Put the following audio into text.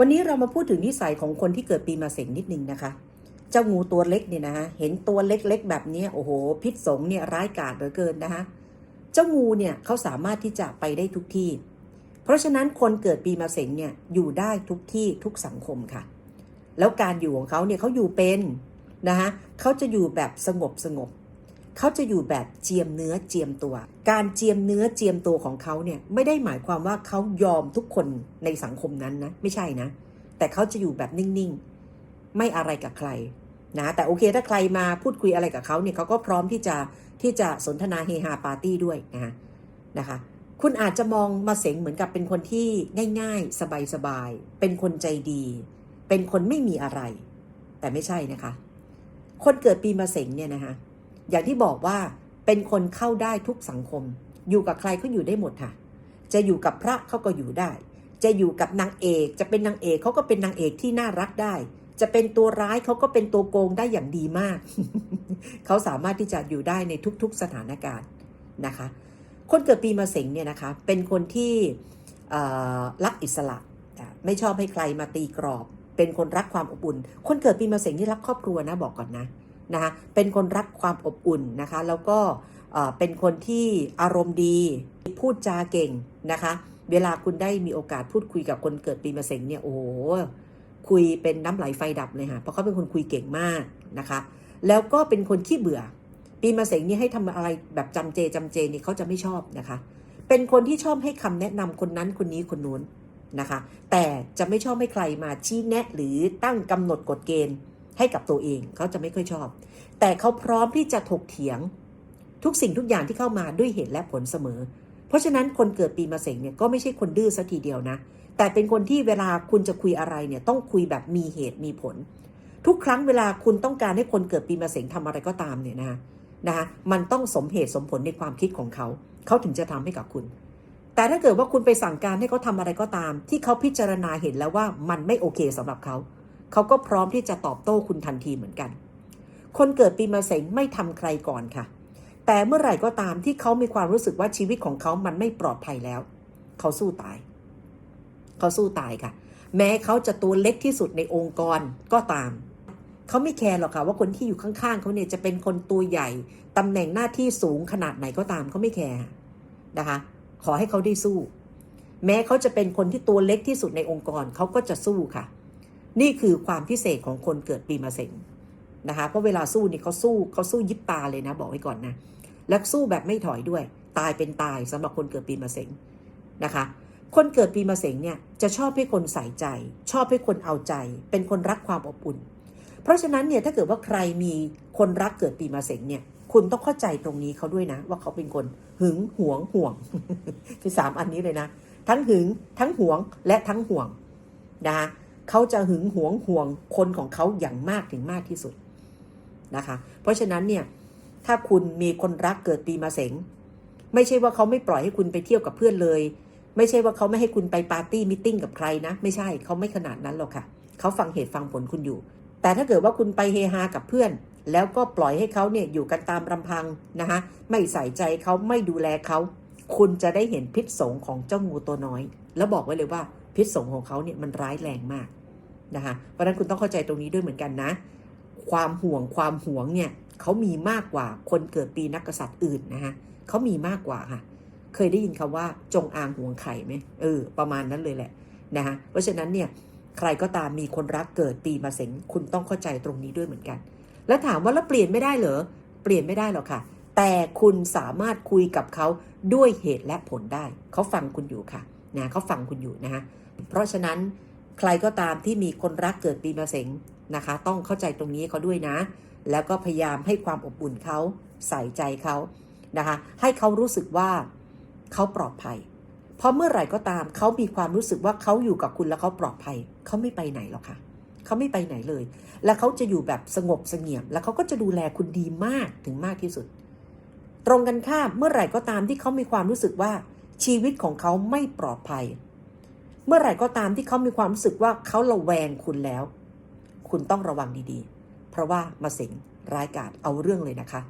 วันนี้เรามาพูดถึงนิสัยของคนที่เกิดปีมาเสงนิดนึงนะคะ เจ้างูตัวเล็กเนี่ยนะฮะเห็นตัวเล็กๆแบบนี้โอ้โห พิษสงเนี่ยร้ายกาจเหลือเกินนะคะเจ้างูเนี่ยเขาสามารถที่จะไปได้ทุกที่ เพราะฉะนั้นคนเกิดปีมาเสงเนี่ยอยู่ได้ทุกที่ทุกสังคมค่ะ แล้วการอยู่ของเขาเนี่ยเขาอยู่เป็นนะคะเขาจะอยู่แบบสงบสงบ เขาจะอยู่แบบเจียมเนื้อเจียมตัว การเจียมเนื้อเจียมตัวของเขาเนี่ยไม่ได้หมายความว่าเขายอมทุกคนในสังคมนั้นนะไม่ใช่นะ แต่เขาจะอยู่แบบนิ่งๆ ไม่อะไรกับใครนะแต่โอเคถ้าใครมาพูดคุยอะไรกับเขาเนี่ยเขาก็พร้อมที่จะที่จะสนทนาเฮฮาปาร์ตี้ด้วยนะนะคะ คุณอาจจะมองมาเสงเหมือนกับเป็นคนที่ง่าย ๆ สบายๆเป็นคนใจดี เป็นคนไม่มีอะไร แต่ไม่ใช่นะคะ คนเกิดปีมาเสงเนี่ยนะคะ อย่างที่บอกว่าเป็นคนเข้าได้ทุกสังคม อยู่กับใครก็อยู่ได้หมดค่ะ จะอยู่กับพระเขาก็อยู่ได้ จะอยู่กับนางเอก จะเป็นนางเอกเขาก็เป็นนางเอกที่น่ารักได้ จะเป็นตัวร้ายเขาก็เป็นตัวโกงได้อย่างดีมาก เขาสามารถที่จะอยู่ได้ในทุกๆสถานการณ์นะคะ คนเกิดปีมะเสงเนี่ยนะคะ เป็นคนที่รักอิสระอะไม่ชอบให้ใครมาตีกรอบ เป็นคนรักความอบอุ่น คนเกิดปีมะเสงนี่รักครอบครัวนะบอกก่อนนะ นะคะเป็นคนรักความอบอุ่นนะคะ แล้วก็เป็นคนที่อารมณ์ดีพูดจาเก่งนะคะ เวลาคุณได้มีโอกาสพูดคุยกับคนเกิดปีมะเสงเนี่ยโอ้โหคุยเป็นน้ำไหลไฟดับเลยค่ะเพราะเขาเป็นคนคุยเก่งมากนะคะ แล้วก็เป็นคนขี้เบื่อ ปีมะเสงนี่ให้ทำอะไรแบบจำเจจำเจนี่เขาจะไม่ชอบนะคะ เป็นคนที่ชอบให้คำแนะนำคนนั้นคนนี้คนนู้นนะคะ แต่จะไม่ชอบให้ใครมาชี้แนะหรือตั้งกำหนดกฎเกณฑ์ ให้กับตัวเองเขาจะไม่ค่อยชอบ แต่เขาพร้อมที่จะถกเถียงทุกสิ่งทุกอย่างที่เข้ามาด้วยเหตุและผลเสมอ เพราะฉะนั้นคนเกิดปีมะเสงเนี่ยก็ไม่ใช่คนดื้อสักทีเดียวนะ แต่เป็นคนที่เวลาคุณจะคุยอะไรเนี่ยต้องคุยแบบมีเหตุมีผล ทุกครั้งเวลาคุณต้องการให้คนเกิดปีมะเสงทำอะไรก็ตามเนี่ยนะนะคะมันต้องสมเหตุสมผลในความคิดของเขา เขาถึงจะทำให้กับคุณ แต่ถ้าเกิดว่าคุณไปสั่งการให้เขาทำอะไรก็ตาม ที่เขาพิจารณาเห็นแล้วว่ามันไม่โอเคสำหรับเขา เขาก็พร้อมที่จะตอบโต้คุณทันทีเหมือนกัน คนเกิดปีมะเสงไม่ทำใครก่อนค่ะ แต่เมื่อไหร่ก็ตามที่เขามีความรู้สึกว่าชีวิตของเขามันไม่ปลอดภัยแล้ว เขาสู้ตาย เขาสู้ตายค่ะ แม้เขาจะตัวเล็กที่สุดในองค์กรก็ตาม เขาไม่แคร์หรอกค่ะว่าคนที่อยู่ข้างๆเขาเนี่ยจะเป็นคนตัวใหญ่ตำแหน่งหน้าที่สูงขนาดไหนก็ตามเขาไม่แคร์นะคะ ขอให้เขาได้สู้ แม้เขาจะเป็นคนที่ตัวเล็กที่สุดในองค์กรเขาก็จะสู้ค่ะ นี่คือความพิเศษของคนเกิดปีมะเสงนะคะเพราะเวลาสู้นี่เขาสู้เขาสู้ยิบตาเลยนะ บอกไว้ก่อนนะ และสู้แบบไม่ถอยด้วย ตายเป็นตายสำหรับคนเกิดปีมะเสงนะคะ คนเกิดปีมะเสงเนี่ยจะชอบให้คนใส่ใจ ชอบให้คนเอาใจ เป็นคนรักความอบอุ่น เพราะฉะนั้นเนี่ยถ้าเกิดว่าใครมีคนรักเกิดปีมะเสงเนี่ยคุณต้องเข้าใจตรงนี้เขาด้วยนะ ว่าเขาเป็นคนหึงหวงห่วงคือสามอันนี้เลยนะ ทั้งหึงทั้งหวงและทั้งห่วงนะคะ เขาจะหึงหวงห่วงคนของเขาอย่างมากถึงมากที่สุดนะคะ เพราะฉะนั้นเนี่ยถ้าคุณมีคนรักเกิดปีมะเสงไม่ใช่ว่าเขาไม่ปล่อยให้คุณไปเที่ยวกับเพื่อนเลย ไม่ใช่ว่าเขาไม่ให้คุณไปปาร์ตี้มิทติ้งกับใครนะ ไม่ใช่เขาไม่ขนาดนั้นหรอกค่ะเขาฟังเหตุฟังผลคุณอยู่ แต่ถ้าเกิดว่าคุณไปเฮฮากับเพื่อน แล้วก็ปล่อยให้เขาเนี่ยอยู่กันตามลำพังนะคะไม่ใส่ใจเขาไม่ดูแลเขาคุณจะได้เห็นพิษสงของเจ้างูตัวน้อย แล้วบอกไว้เลยว่าพิษสงของเขาเนี่ยมันร้ายแรงมาก นะคะเพราะฉะนั้นคุณต้องเข้าใจตรงนี้ด้วยเหมือนกันนะ ความห่วงความห่วงเนี่ยเขามีมากกว่าคนเกิดปีนักกษัตริย์อื่นนะคะเขามีมากกว่าค่ะ เคยได้ยินคำว่าจงอางห่วงไข่ไหมเออ ประมาณนั้นเลยแหละนะคะเพราะฉะนั้นเนี่ยใครก็ตามมีคนรักเกิดปีมาเสงคุณต้องเข้าใจตรงนี้ด้วยเหมือนกัน แล้วถามว่าแล้วเปลี่ยนไม่ได้เหรอเปลี่ยนไม่ได้หรอกค่ะ แต่คุณสามารถคุยกับเขาด้วยเหตุและผลได้ เขาฟังคุณอยู่ค่ะนะเขาฟังคุณอยู่นะคะเพราะฉะนั้น ใครก็ตามที่มีคนรักเกิดปีมาเสงนะคะ ต้องเข้าใจตรงนี้เขาด้วยนะ แล้วก็พยายามให้ความอบอุ่นเขาใส่ใจเขานะคะ ให้เขารู้สึกว่าเขาปลอดภัย เพราะเมื่อไหร่ก็ตามเขามีความรู้สึกว่าเขาอยู่กับคุณแล้วเขาปลอดภัย เขาไม่ไปไหนหรอกค่ะเขาไม่ไปไหนเลย และเขาจะอยู่แบบสงบเสงี่ยม แล้วเขาก็จะดูแลคุณดีมากถึงมากที่สุด ตรงกันข้ามเมื่อไหร่ก็ตามที่เขามีความรู้สึกว่าชีวิตของเขาไม่ปลอดภัย เมื่อไหร่ก็ตามที่เขามีความรู้สึกว่าเขาระแวงคุณแล้ว คุณต้องระวังดีๆ เพราะว่ามาสิงร้ายกาจเอาเรื่องเลยนะคะ